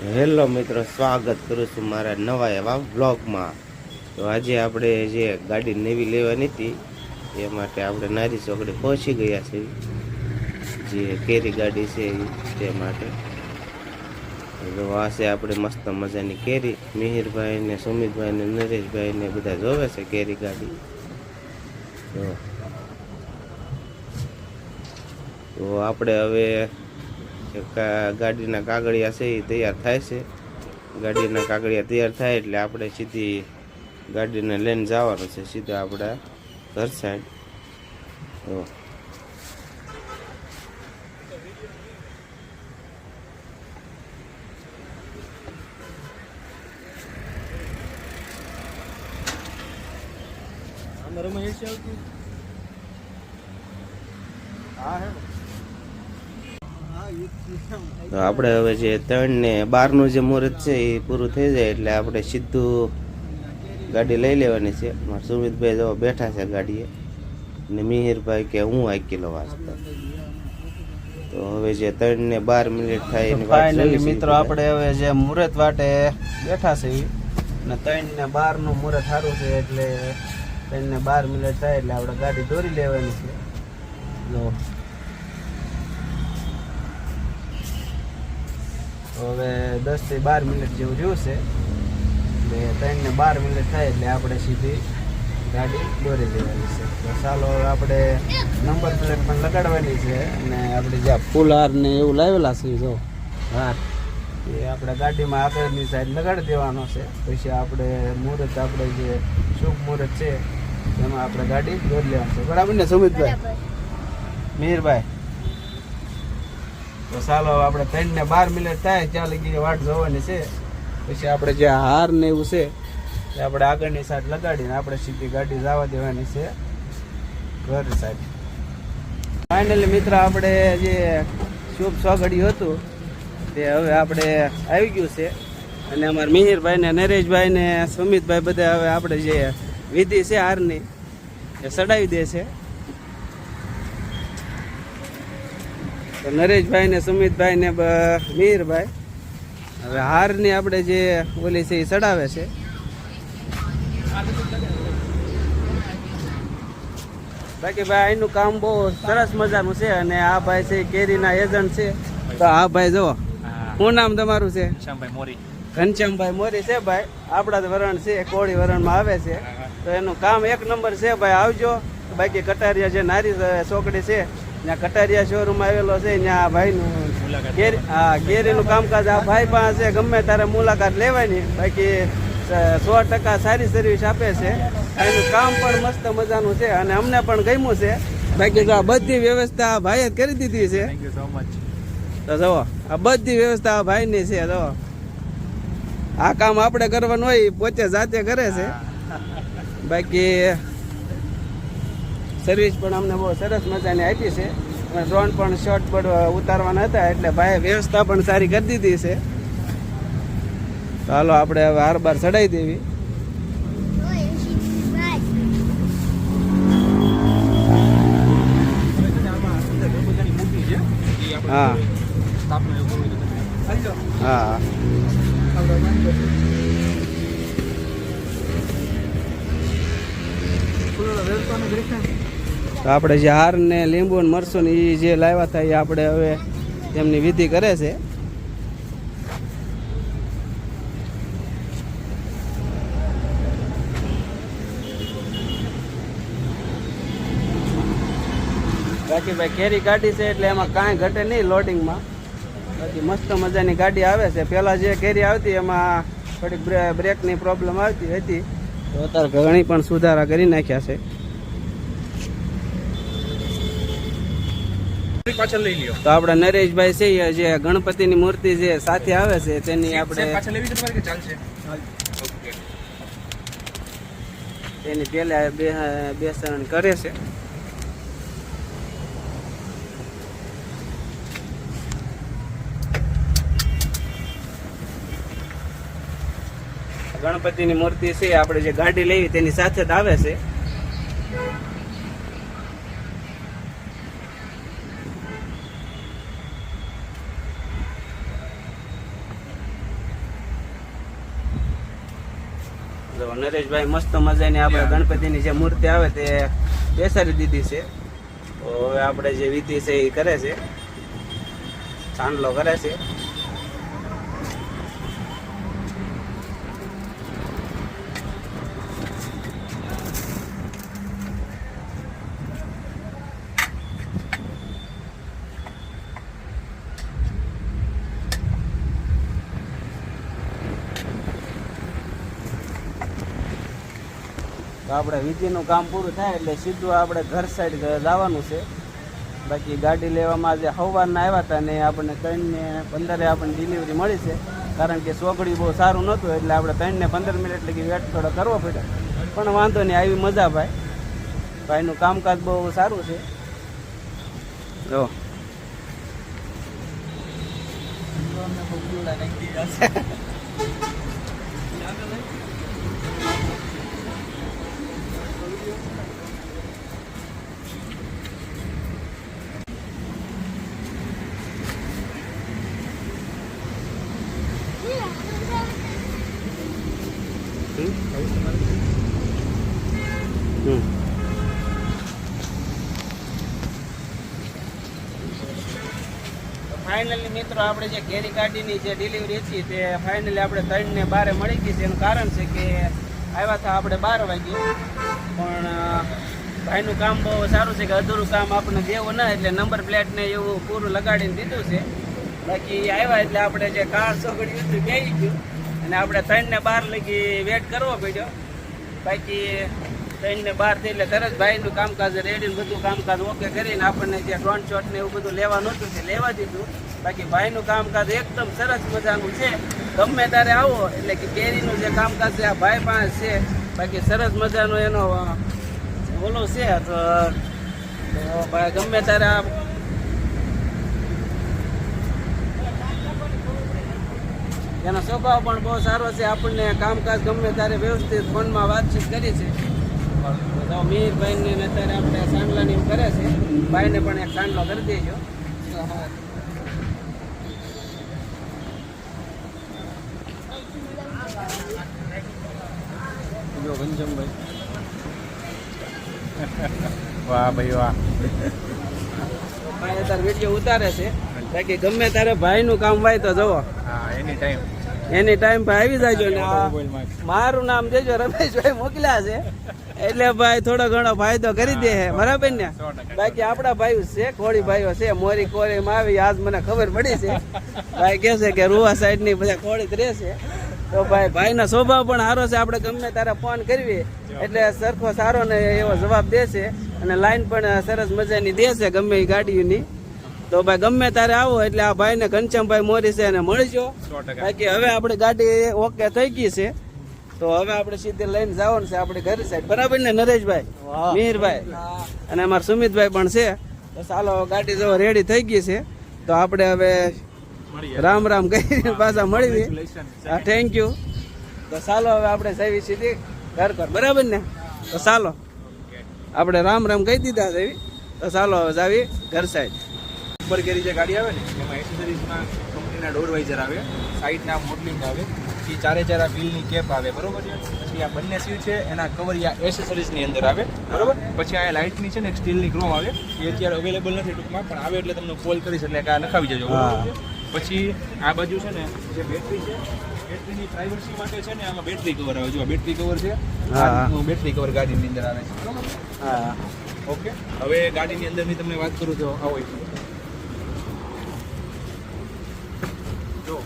Hello મિત્રો, સ્વાગત કરું છું મારા નવા એવા બ્લોગમાં તો આજે આપણે જે ગાડી નવી લેવાની હતી, એ માટે આપણે નારી ચોકડી પહોંચી ગયા છે જે કેરી ગાડી છે તે માટે. તો આ છે આપણે મસ્ત મજાની કેરી. મિહિરભાઈ ને સુમિતભાઈ ને નરેશભાઈ ને બધા જોવે છે કેરી ગાડી. તો આપણે હવે ગાડીના કાગળિયા છે એ તૈયાર થાય છે. ગાડીના કાગળિયા તૈયાર થાય એટલે આપણે સીધી ગાડીને લઈને જવાનું છે, સીધા આપણા ઘર સાઈડ. તો તો આપણે હવે જે ત્રણ ને બારનું જે મુહૂર્ત છે એ પૂરું થઈ જાય એટલે આપણે સીધું ગાડી લઈ લેવાની છે. મારા સુમિતભાઈ જો બેઠા છે ગાડીએ. ને મિહિરભાઈ કે હું એક કિલો વાંચતા. તો હવે જે ત્રણ ને બાર મિનિટ થાય એની ફાઇનલી મિત્રો આપણે હવે જે મુહૂર્ત વાટે બેઠા છે. ને ત્રણ ને બારનું મુહૂર્ત સારું છે એટલે ત્રણ ને બાર મિનિટ થાય એટલે આપણે ગાડી દોરી લેવાની છે. જો. હવે દસથી બાર મિનિટ જેવું રહ્યું છે. એટલે ત્રણ ને બાર મિનિટ થાય એટલે આપણે સીધી ગાડી દોરી દેવાની છે. તો ચાલો આપણે નંબર પ્લેટ પણ લગાડવાની છે અને આપણે જ્યાં ફૂલ હાર ને એવું લાવેલા છે જો હાર એ આપણે ગાડીમાં આગળની સાઈડ લગાડી દેવાનો છે. પછી આપણે મુહૂર્ત આપણે જે શુભ મુહૂર્ત છે એમાં આપણે ગાડી દોરી લેવાની છે. બરાબર ને સુમિતભાઈ? મીરભાઈ તો ચાલો આપણે ત્રણ ને બાર મિનિટ થાય, ત્યાં લગી વાટ જોવાની છે, પછી આપણે જે હાર ને એવું છે, એ આપણે આગળની સાઈડ લગાડીને આપણે સીધી ગાડી જવા દેવાની છે. ઘર સાઈડ ફાઇનલી મિત્ર, આપણે જે શુભ સ્વાગડ્યું હતું, તે હવે આપણે આવી ગયું છે. અને અમારા મિહિરભાઈ ને નરેશભાઈ ને સુમિતભાઈ બધા હવે આપણે જે વિધિ છે હારની, એ સડાવી દે છે. તો નરેશભાઈ ને સુમિતભાઈ ને મીરભાઈ. હવે હારની આપણે જે ઓલી છે એ ચડાવે છે. બાકી ભાઈ અહીંનું કામ બહુ સરસ મજાનું છે અને આ ભાઈ છે કેરીના એજન્ટ છે. તો આ ભાઈ જો શું નામ તમારું છે? મોરી. ઘનશ્યામભાઈ મોરી છે ભાઈ. આપણા જ વરણ છે કોળી વરણમાં આવે છે. તો એનું કામ એક નંબર છે ભાઈ આવજો. બાકી કટારિયા જે નારી ચોકડી છે ત્યાં કટારિયા શોરૂમ આવેલો છે ત્યાં આ ભાઈનું કેરી હા કેરીનું કામકાજ આ ભાઈ પાસે છે ગમે તારે મુલાકાત લેવાની. બાકી સો ટકા સારી સર્વિસ આપે છે. એનું કામ પણ મસ્ત મજાનું છે અને અમને પણ ગમ્યું છે. બાકી તો આ બધી વ્યવસ્થા આ ભાઈએ જ કરી દીધી છે. તો જુઓ આ બધી વ્યવસ્થા આ ભાઈની છે જુઓ. આ કામ આપણે કરવાનું હોય પોતે જાતે કરે છે. બાકી સર્વિસ પણ અમને બહુ સરસ મજાની આપી છે. અને ડ્રોન પણ શોર્ટ પણ ઉતારવાના હતા, એટલે ભાઈએ વ્યવસ્થા પણ સારી કરી દીધી છે. હાલો આપણે હવે હાર બાર ચડાવી દેવી. હા. હા. તો આપણે જે હાર ને લીંબુ ને મરસું ને એ જે લાવ્યા હતા એ આપણે હવે તેમની વિધિ કરે છે. બાકી ભાઈ કેરી ગાડી છે એટલે એમાં કાંઈ ઘટે નહીં લોડિંગમાં. બાકી મસ્ત મજાની ગાડી આવે છે. પહેલાં જે કેરી આવતી એમાં થોડીક બ્રેકની પ્રોબ્લેમ આવતી હતી. તો અત્યારે ઘણી પણ સુધારા કરી નાખ્યા છે. પાછળ લઈ લ્યો. તો આપણા નરેશભાઈ છે જે ગણપતિની મૂર્તિ જે સાથે આવે છે તેની આપણે પાછળ લેવી છે તમારે કે ચાલશે? ઓકે. તેની પહેલા બે બેસણ કરે છે. ગણપતિની મૂર્તિ છે આપણે જે ગાડી લેવી તેની સાથે જ આવે છે જો નરેશભાઈ મસ્ત મજાની આપણે ગણપતિની જે મૂર્તિ આવે તે બેસાડી દીધી છે. તો હવે આપણે જે વિધિ છે એ કરે છે. ચાંદલો કરે છે. આપણે વિધિનું કામ પૂરું થાય એટલે સીધું આપણે ઘર સાઈડ જવાનું છે. બાકી ગાડી લેવામાં આજે સવારના આવ્યા હતા ને આપણને ત્રણને પંદરે આપણને ડિલિવરી મળી છે. કારણ કે સોગડી બહુ સારું નહોતું એટલે આપણે ત્રણને પંદર મિનિટ લગી વેટ થોડો કરવો પડ્યો. પણ વાંધો નહીં આવી મજા ભાઈ. ભાઈનું કામકાજ બહુ સારું છે. જો. ફાઇનલી મિત્રો, આપણે જે કેરી ગાડીની જે ડિલિવરી હતી તે ફાઇનલી આપણે ત્રણ ને બારે મળી ગઈ છે. એનું કારણ છે કે આવ્યા હતા આપણે બાર વાગે પણ ભાઈનું કામ બહુ સારું છે કે અધૂરું કામ આપણને દેવું ના એટલે નંબર પ્લેટને એવું પૂરું લગાડીને દીધું છે. બાકી આવ્યા એટલે આપણે જે કાર ચોકડી હતી બેસી ગયું. અને આપણે ત્રણ ને બાર લગી વેટ કરવો પડ્યો. બાકી ત્રણ ને બાર થઈ એટલે તરત ભાઈનું કામકાજ રેડીને બધું કામકાજ ઓકે કરીને આપણને જે ડ્રોન શોટ ને એવું બધું લેવાનું હતું તે લેવા દીધું. બાકી ભાઈનું કામકાજ એકદમ સરસ મજાનું છે. ગમે ત્યારે આવો, એટલે કે કેરીનું જે કામકાજ છે, આ ભાઈ પાસે છે. બાકી સરસ મજાનો એનો ઓલો છે તો, ભાઈ ગમે ત્યારે આ એનો સ્વભાવ પણ બહુ સારો છે. આપણને કામકાજ ગમે ત્યારે વ્યવસ્થિત ફોનમાં વાતચીત કરી છે. મીરભાઈને અત્યારે આપણે સાંડલાની કરે છે. ભાઈને પણ એક સાંડલો કરી દેજો. જો ઘનશ્યામભાઈ. વાહ ભાઈ વાહ. ભાઈ અત્યારે વીડિયો ઉતારે છે. બાકી ગમે ત્યારે ભાઈનું કામ હોય તો જવો હા એની ટાઈમ એની ટાઈમ પર આવી જાજો ને મારું નામ દેજો રમેશભાઈ મોકલ્યા છે. એટલે ભાઈ થોડો ઘણો ફાયદો કરી દે બરાબર ને? બાકી આપણા ભાઈઓ છે કોળી ભાઈઓ છે મોરી કોરી માં આવી આજ મને ખબર પડી છે. ભાઈ કહે છે કે રૂવા સાઈડની બધા કોળી જ રહેશે તો ભાઈ ભાઈનો સ્વભાવ પણ સારો છે. આપણે ગમે ત્યારે ફોન કરવી એટલે સરખો સારો ને એવો જવાબ દેશે અને લાઈન પણ સરસ મજાની દેશે ગમે એ ગાડીઓની. તો ભાઈ ગમે ત્યારે આવો એટલે આ ભાઈને ઘનશ્યામભાઈ મોરી છે એને મળજો. બાકી હવે આપણે ગાડી ઓકે થઈ ગઈ છે. તો હવે આપણે સીધે લઈને જવાનું છે આપણે ઘરે સાઈડ બરાબર ને નરેશભાઈ? મીરભાઈ. અને અમારા સુમિતભાઈ પણ છે. તો ચાલો ગાડી જો રેડી થઈ ગઈ છે. તો આપણે હવે રામ રામ કહી પાછા મળીએ હા થેન્ક યુ તો ચાલો હવે આપણે સવી સીધી ઘર કર બરાબર ને? તો ચાલો. આપણે રામ રામ કહી દીધા છે તો ચાલો હવે જાવી ઘર સાઈડ ઉપર કેરી જે ગાડી આવે ને એમાં એસેસરીઝમાં કંપનીના ડોર વાઇઝર આવે સાઈડના મોડલિંગ આવે પછી ચારે ચાર આ વ્હીલની કેપ આવે બરોબર છે? પછી આ બંને સીટ છે એના કવરિયા એસેસરીઝની અંદર આવે બરોબર? પછી આ લાઇટની છે ને એક સ્ટીલની ક્રોમ આવે એ અત્યારે અવેલેબલ નથી ટૂંકમાં પણ આવે એટલે તમને કોલ કરીશ એટલે આ નખાવી જજો બરોબર પછી આ બાજુ છે ને જે બેટરી છે બેટરીની પ્રાઇવસી માટે છે ને આમાં બેટરી કવર આવે. જો બેટરી કવર છે. હા. બેટરી કવર ગાડીની અંદર આવે છે. છે હા. ઓકે? હવે ગાડીની અંદરની તમને વાત કરું તો આવો જો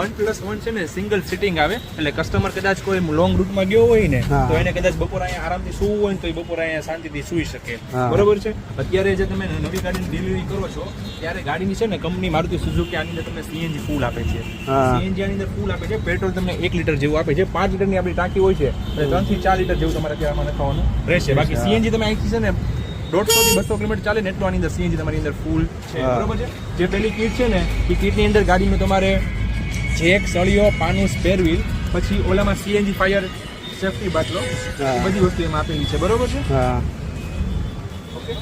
વન પ્લસ વન છે ને સિંગલ સિટિંગ આવે. એટલે કસ્ટમર કદાચ કોઈ લોંગ રૂટમાં ગયો હોય ને તો એને કદાચ બપોર અહીંયા આરામથી સૂવું હોય ને તો એ બપોર અહીંયા શાંતિથી સૂઈ શકે. બરોબર છે? અત્યારે જે તમે નવી ગાડીની ડિલિવરી કરો છો ત્યારે ગાડીની છે ને કંપની મારુતિ સુઝુકી આની અંદર તમને સીએનજી ફૂલ આપે છે. સીએનજી આની અંદર ફૂલ આપે છે. પેટ્રોલ તમને એક લીટર જેવું આપે છે. પાંચ લીટરની આપણી ટાંકી હોય છે. ત્રણથી ચાર લીટર જેવું તમારે ત્યાં આમાં નખાવાનું રહેશે. બાકી સીએનજી તમે અહીંથી છે ને દોઢસો થી બસો કિલોમીટર ચાલે ને એટલું આની અંદર સીએનજી તમારી અંદર ફૂલ છે. બરોબર છે? જે પેલી કીટ છે ને એ કીટની અંદર ગાડીનું તમારે જેક સળિયો પાનું સ્પેર વ્હીલ પછી ઓલામાં સીએનજી ફાયર સેફટી બાટલો બધી વસ્તુ એમાં આપેલી છે. બરોબર છે? હા. ઓકે.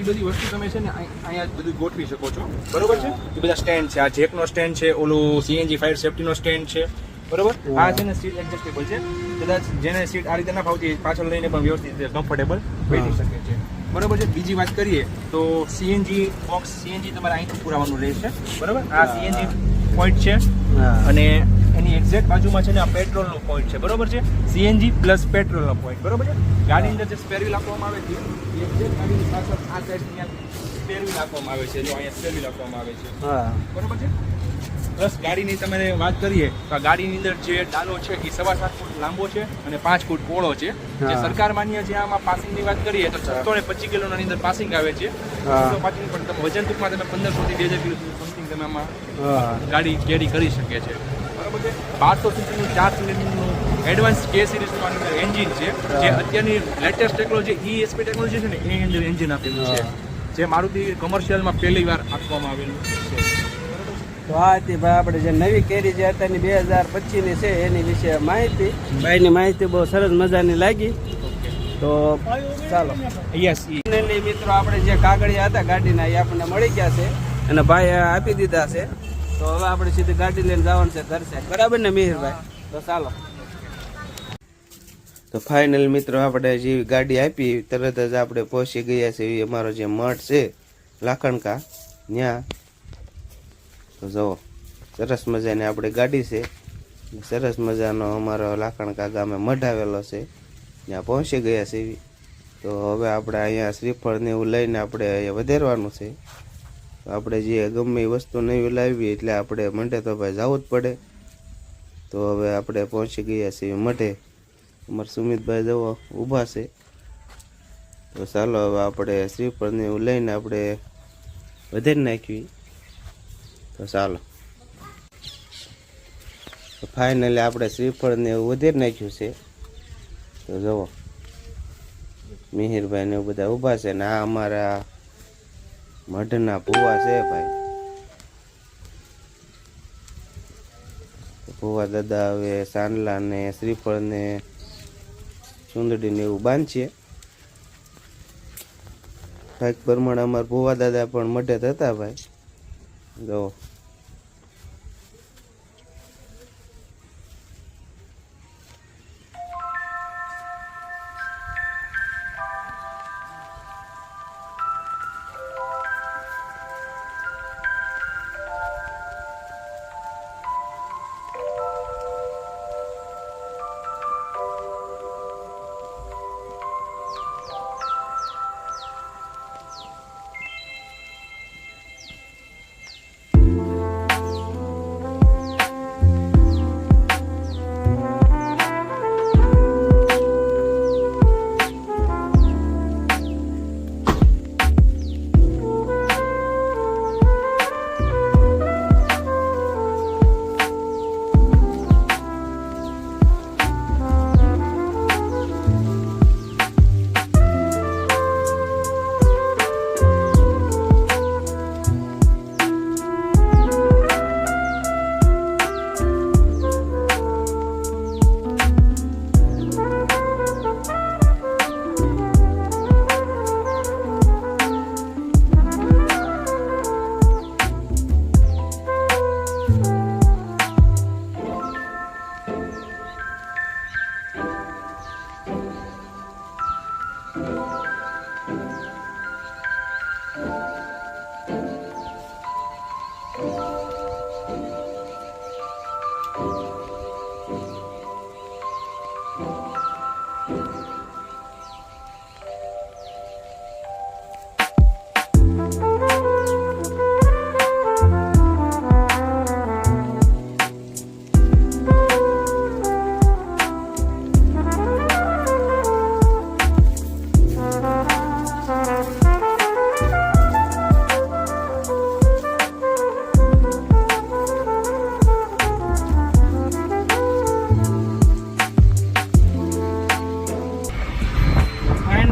એ બધી વસ્તુ તમે છે ને અહીં- અહીંયા બધું ગોઠવી શકો છો. બરોબર છે? એ બધા સ્ટેન્ડ છે. આ જેકનો સ્ટેન્ડ છે ઓલું સીએનજી ફાયર સેફટીનો સ્ટેન્ડ છે. બરોબર? આ છે ને સીટ એડજસ્ટેબલ છે. કદાચ જેને સીટ આ રીતે ના ફાવતી પાછળ લઈને પણ વ્યવસ્થિત રીતે કમ્ફર્ટેબલ બેઠી શકે છે. બરોબર છે? બીજી વાત કરીએ તો સીએનજી બોક્સ સીએનજી તમારે અહીંથી પુરાવાનું રહેશે. બરોબર? આ સીએનજી પોઈન્ટ છે. અને એની એક્ઝેક્ટ બાજુમાં છે ને આ પેટ્રોલનો પોઈન્ટ છે. બરોબર છે? સીએનજી પ્લસ પેટ્રોલનો પોઈન્ટ બરોબર છે? ગાડીની અંદર જે સ્પેર વ્હીલ આપવામાં આવે છે એ એક્ઝેક્ટ ગાડીની પાછળ આ સાઈડની સ્પેર વ્હીલ આપવામાં આવે છે. જો અહીંયા સ્પેર વ્હીલ આપવામાં આવે છે. બરોબર છે? પ્લસ ગાડીની તમે વાત કરીએ તો આ ગાડીની અંદર જે ડાલો છે એ સવા સાત ફૂટ લાંબો છે અને પાંચ ફૂટ પહોળો છે. જે સરકાર માન્ય જે આમાં પાસિંગની વાત કરીએ તો છસો ને પચીસ કિલોની અંદર પાસિંગ આવે છે. પાસિંગ પણ તમે વજન ટૂંકમાં તમે પંદરસો થી બે હજાર કિલો તમે આમાં ગાડી કેરી કરી શકે છે. બરાબર છે? બારસો સીસીનું ચાર સિલિન્ડરનું એડવાન્સ કે સિરીઝનું એન્જિન છે જે અત્યારની લેટેસ્ટ ટેકનોલોજી ઈએસપી ટેકનોલોજી છે ને એ અંદર એન્જિન આપેલું છે. જે મારુતિ કમર્શિયલમાં પહેલી વાર આપવામાં આવેલું છે. તો આ હતી ભાઈ આપણે જે નવી કેરી જે અત્યારની બે હજાર પચીસની છે એની વિશે માહિતી. ભાઈની માહિતી બહુ સરસ મજાની લાગી. તો ચાલો. યસ મિત્રો આપણે જે કાગળિયા હતા ગાડીના એ આપણને મળી ગયા છે. અને ભાઈ આપી દીધા છે. તો હવે આપણે સીધી ગાડી લઈને જવાનું છે ઘર છે બરાબર ને મિહિરભાઈ? તો ચાલો. તો ફાઇનલ મિત્રો, આપણે જે ગાડી આપી, તરત જ આપણે પહોંચી ગયા છે. એ અમારો જે મઠ છે, લાખણકા ત્યાં તો જુઓ, સરસ મજાની આપણી ગાડી છે. સરસ મજાનો અમારો લાખણકા ગામે મઢ આવેલો છે. ત્યાં પહોંચી ગયા છે. તો હવે આપણે અહીંયા શ્રીફળને એવું લઈને આપણે વધારવાનું છે. આપણે જે ગમે એ વસ્તુ નહીં લાવી એટલે આપણે મંડે તો ભાઈ જવું જ પડે. તો હવે આપણે પહોંચી ગયા છીએ મઢે. અમારા સુમિતભાઈ જવો ઊભા છે. તો ચાલો હવે આપણે શ્રીફળને એવું લઈને આપણે વધારી નાખ્યું તો ચાલો. ફાઇનલી આપણે શ્રીફળને એવું વધારી નાખ્યું છે. તો જુઓ. મિહિરભાઈ ને એવું બધા ઊભા છે ને આ અમારા મઢના ભૂવા છે ભાઈ. ભૂવા દાદા હવે સાંડલા ને શ્રીફળ ને સુંદડી ને એવું બાંધીએ. ભાઈ પરમાણ અમારા ભૂવા દાદા પણ મઢે થતા ભાઈ. જો.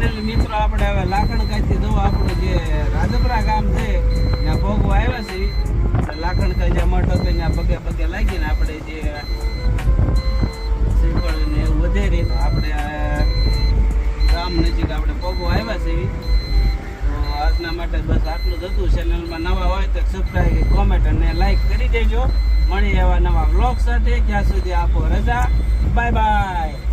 ફાઇનલી મિત્રો, આપણે હવે લાખણ કાંઈથી જો આપણું જે રાજપરા ગામ છે, ત્યાં ભોગવા આવ્યા છે તો લાખણ કાંઈ જે ત્યાં પગે પગે લાગીને આપણે જે શ્રીફળ ને એવું વધેરી આપણે ગામ નજીક આપણે ભોગવા આવ્યા છે. તો આજના માટે બસ આટલું જ હતું. ચેનલમાં નવા હોય તો સબસ્ક્રાઈબ કોમેન્ટ અને લાઈક કરી દેજો. મળી એવા નવા બ્લોગ સાથે. ત્યાં સુધી આપો રજા. Bye bye